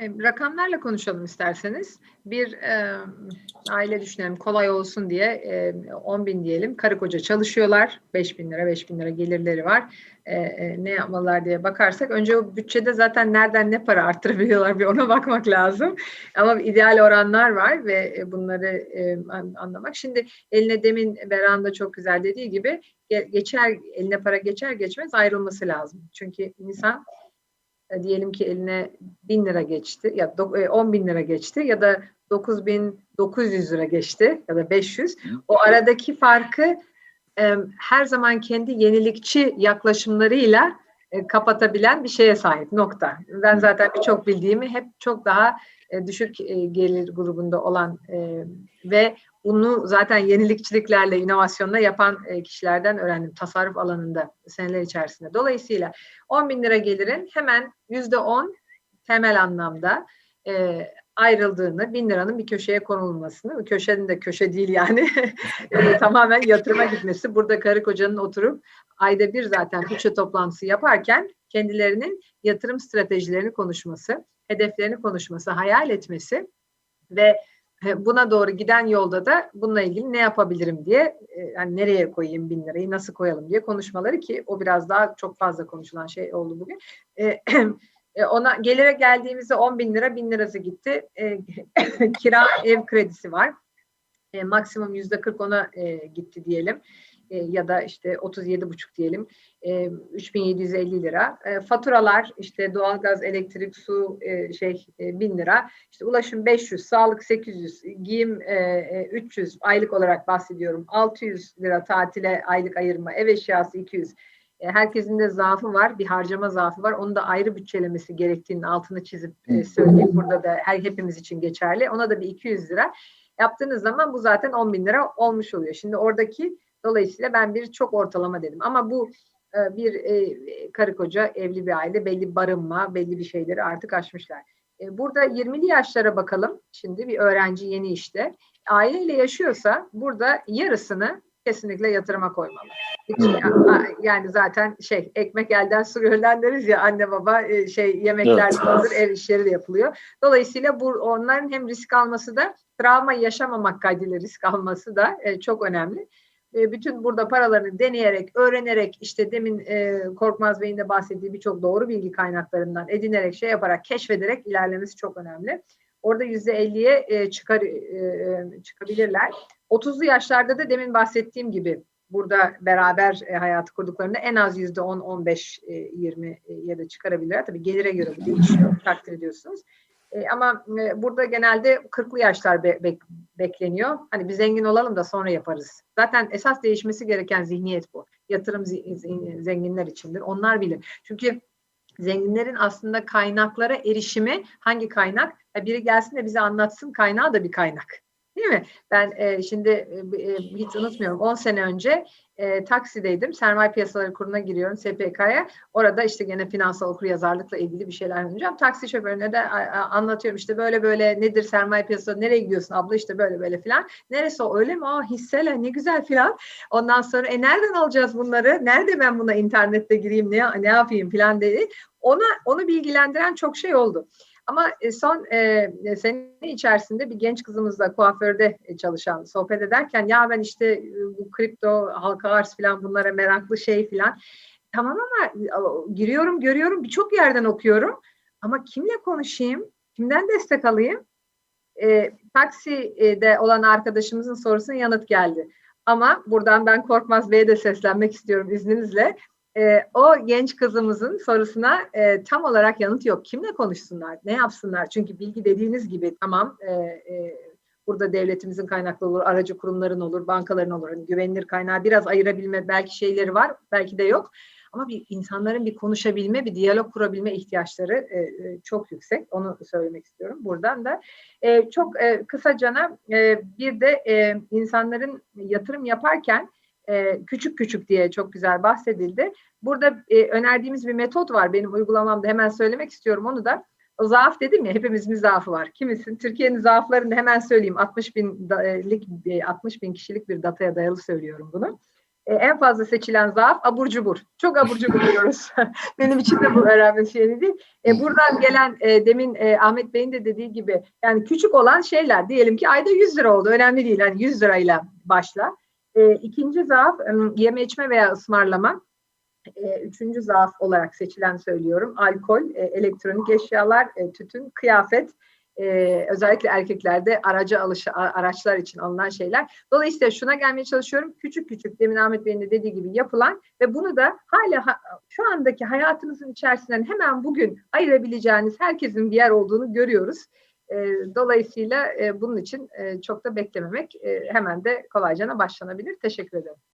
Rakamlarla konuşalım isterseniz. Bir e, aile düşünelim kolay olsun diye e, 10 bin diyelim. Karı koca çalışıyorlar. 5 bin lira 5 bin lira gelirleri var. E, e, ne yapmalılar diye bakarsak önce o bütçede zaten nereden ne para arttırabiliyorlar bir ona bakmak lazım. Ama ideal oranlar var ve e, bunları e, anlamak. Şimdi eline demin Beran da çok güzel dediği gibi geçer eline para geçer geçmez ayrılması lazım. Çünkü insan e, diyelim ki eline bin lira geçti ya e, on bin lira geçti ya da dokuz bin dokuz yüz lira geçti ya da beş yüz. O aradaki farkı e, her zaman kendi yenilikçi yaklaşımlarıyla e, kapatabilen bir şeye sahip nokta. Ben zaten birçok bildiğimi hep çok daha e, düşük e, gelir grubunda olan e, ve bunu zaten yenilikçiliklerle, inovasyonla yapan e, kişilerden öğrendim tasarruf alanında seneler içerisinde. Dolayısıyla 10 bin lira gelirin hemen yüzde 10 temel anlamda e, ayrıldığını, bin liranın bir köşeye konulmasını, köşenin de köşe değil yani, tamamen yatırıma gitmesi. Burada karı kocanın oturup ayda bir zaten bütçe toplantısı yaparken kendilerinin yatırım stratejilerini konuşması, hedeflerini konuşması, hayal etmesi ve buna doğru giden yolda da bununla ilgili ne yapabilirim diye yani nereye koyayım bin lirayı nasıl koyalım diye konuşmaları ki o biraz daha çok fazla konuşulan şey oldu bugün. ona gelire geldiğimizde 10 bin lira bin lirası gitti. kira ev kredisi var. Maksimum yüzde 40 ona gitti diyelim. E, ya da işte 37,5 diyelim e, 3750 lira. E, faturalar işte doğalgaz, elektrik, su e, şey e, 1000 lira. İşte ulaşım 500, sağlık 800, giyim e, 300 aylık olarak bahsediyorum. 600 lira tatile aylık ayırma, ev eşyası 200. E, herkesin de zaafı var, bir harcama zaafı var. Onu da ayrı bütçelemesi gerektiğini altını çizip e, söyleyeyim. Burada da her hepimiz için geçerli. Ona da bir 200 lira yaptığınız zaman bu zaten 10 bin lira olmuş oluyor. Şimdi oradaki Dolayısıyla ben bir çok ortalama dedim. Ama bu e, bir e, karı koca evli bir aile belli barınma, belli bir şeyleri artık aşmışlar. E, burada 20'li yaşlara bakalım. Şimdi bir öğrenci yeni işte. Aileyle yaşıyorsa burada yarısını kesinlikle yatırıma koymalı. Hiç, yani zaten şey ekmek elden su gölden deriz ya anne baba şey yemekler evet. ev işleri de yapılıyor. Dolayısıyla bu onların hem risk alması da travma yaşamamak kaydıyla risk alması da çok önemli e, bütün burada paralarını deneyerek, öğrenerek işte demin e, Korkmaz Bey'in de bahsettiği birçok doğru bilgi kaynaklarından edinerek, şey yaparak, keşfederek ilerlemesi çok önemli. Orada yüzde elliye e, çıkar, e, çıkabilirler. 30'lu yaşlarda da demin bahsettiğim gibi burada beraber e, hayatı kurduklarında en az yüzde 10, 15, e, 20 e, ya da çıkarabilirler. Tabii gelire göre bu değişiyor, takdir ediyorsunuz. E, ama e, burada genelde 40'lı yaşlar be, be, bekleniyor. Hani bir zengin olalım da sonra yaparız. Zaten esas değişmesi gereken zihniyet bu. Yatırım zenginler içindir. Onlar bilir. Çünkü zenginlerin aslında kaynaklara erişimi hangi kaynak? Biri gelsin de bize anlatsın kaynağı da bir kaynak. Değil mi? Ben e, şimdi e, e hiç unutmuyorum 10 sene önce e, taksideydim. Sermaye Piyasaları Kurulu'na giriyorum SPK'ya. Orada işte gene finansal okuryazarlıkla ilgili bir şeyler anlatacağım. Taksi şoförüne de anlatıyorum işte böyle böyle nedir sermaye piyasası nereye gidiyorsun abla işte böyle böyle filan. Neresi o öyle mi? Aa hisseler ne güzel filan. Ondan sonra e nereden alacağız bunları? Nerede ben buna internette gireyim ne, ne yapayım filan dedi. Ona onu bilgilendiren çok şey oldu. Ama e, son e, sene içerisinde bir genç kızımızla kuaförde e, çalışan sohbet ederken ya ben işte e, bu kripto, halka arz falan bunlara meraklı şey falan. Tamam ama giriyorum, görüyorum, birçok yerden okuyorum. Ama kimle konuşayım? Kimden destek alayım? E, takside olan arkadaşımızın sorusuna yanıt geldi. Ama buradan ben Korkmaz Bey'e de seslenmek istiyorum izninizle e, o genç kızımızın sorusuna e, tam olarak yanıt yok. Kimle konuşsunlar, ne yapsınlar? Çünkü bilgi dediğiniz gibi tamam e, e, burada devletimizin kaynaklı olur, aracı kurumların olur, bankaların olur. Yani güvenilir kaynağı biraz ayırabilme belki şeyleri var, belki de yok. Ama bir insanların bir konuşabilme, bir diyalog kurabilme ihtiyaçları e, e, çok yüksek. Onu söylemek istiyorum buradan da. E, çok e, kısacana e, bir de e, insanların yatırım yaparken e, küçük küçük diye çok güzel bahsedildi. Burada e, önerdiğimiz bir metot var benim uygulamamda hemen söylemek istiyorum onu da. O zaaf dedim ya hepimizin zaafı var. Kimisin? Türkiye'nin zaaflarını hemen söyleyeyim. 60 binlik 60 bin kişilik bir dataya dayalı söylüyorum bunu. E, en fazla seçilen zaaf abur cubur. Çok abur cubur yiyoruz. Benim için de bu önemli şey değil. E, buradan gelen e, demin e, Ahmet Bey'in de dediği gibi yani küçük olan şeyler diyelim ki ayda 100 lira oldu. Önemli değil. Yani 100 lirayla başla. E, ikinci zaaf yeme içme veya ısmarlama. E, üçüncü zaaf olarak seçilen söylüyorum. Alkol, e, elektronik eşyalar, e, tütün, kıyafet. E, özellikle erkeklerde araca alışı, araçlar için alınan şeyler. Dolayısıyla şuna gelmeye çalışıyorum. Küçük küçük demin Ahmet Bey'in de dediği gibi yapılan ve bunu da hala ha, şu andaki hayatınızın içerisinden hemen bugün ayırabileceğiniz herkesin bir yer olduğunu görüyoruz. E, dolayısıyla e, bunun için e, çok da beklememek hemen de kolayca başlanabilir. Teşekkür ederim.